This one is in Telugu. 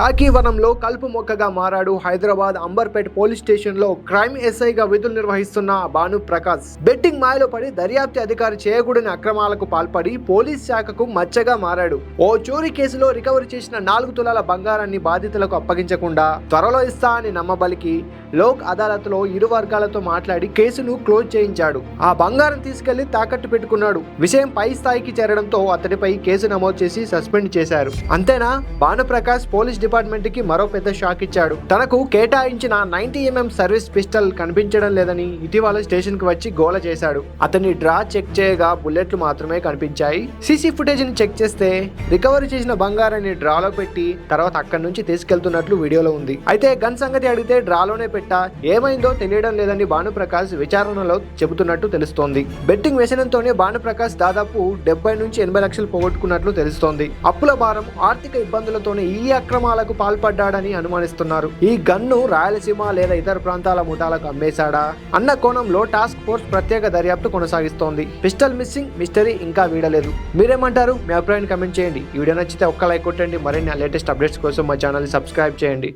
కాకివనంలో కలుపు మొక్కగా మారాడు హైదరాబాద్ అంబర్పేట్ పోలీస్ స్టేషన్లో క్రైమ్ ఎస్ఐగా విధులు నిర్వహిస్తున్న భాను ప్రకాష్. బెట్టింగ్ మాయలో పడి దర్యాప్తు అధికారి చేయకూడని అక్రమాలకు పాల్పడి పోలీస్ శాఖకు మచ్చగా మారాడు. ఓ చోరీ కేసులో రికవరీ చేసిన నాలుగు తులాల బంగారాన్ని బాధితులకు అప్పగించకుండా త్వరలో ఇస్తా అని నమ్మబలికి లోక్ అదాలత్లో ఇరు వర్గాలతో మాట్లాడి కేసును క్లోజ్ చేయించాడు. ఆ బంగారం తీసుకెళ్ళి తాకట్టు పెట్టుకున్నాడు. విషయం పై స్థాయికి చేరడంతో అతడిపై కేసు నమోదు చేసి సస్పెండ్ చేశారు. అంతేనా? భానుప్రకాష్ పోలీస్ డిపార్ట్మెంట్కి మరో పెద్ద షాక్ ఇచ్చాడు. తనకు కేటాయించిన నైన్టీ ఎంఎం సర్వీస్ పిస్టల్ కనిపించడం లేదని ఇటీవల స్టేషన్కి వచ్చి గోల చేశాడు. అతని డ్రా చెక్ చేయగా బుల్లెట్లు మాత్రమే కనిపించాయి. సీసీ ఫుటేజ్ని చెక్ చేస్తే రికవరీ చేసిన బంగారాన్ని డ్రాలో పెట్టి తర్వాత అక్కడి నుంచి తీసుకెళ్తున్నట్లు వీడియోలో ఉంది. అయితే గన్ సంగతి అడిగితే డ్రాలోనే పెట్టా. ఏమైందో తెలియడం లేదని భానుప్రకాష్ విచారణలో చెబుతున్నట్టు తెలుస్తోంది. బెట్టింగ్ వ్యసనంతోనే భానుప్రకాష్ దాదాపు డెబ్బై నుంచి ఎనభై లక్షలు పోగొట్టుకున్నట్లు తెలుస్తోంది. అప్పుల భారం ఆర్థిక ఇబ్బందులతోనే ఈ అక్రమాల అక్రమాలకు పాల్పడ్డాడని అనుమానిస్తున్నారు. ఈ గన్ను రాయలసీమ లేదా ఇతర ప్రాంతాల ముఠాలకు అమ్మేశాడా? అన్న కోణంలో టాస్క్ ఫోర్స్ ప్రత్యేక దర్యాప్తు కొనసాగిస్తోంది. పిస్టల్ మిస్సింగ్ మిస్టరీ ఇంకా వీడలేదు. మీరేమంటారు? మీ అభిప్రాయాన్ని కమెంట్ చేయండి. ఈ వీడియో నచ్చితే ఒక్క లైక్ కొట్టండి. మరిన్ని లేటెస్ట్ అప్డేట్స్ కోసం మా ఛానల్ సబ్స్క్రైబ్ చేయండి.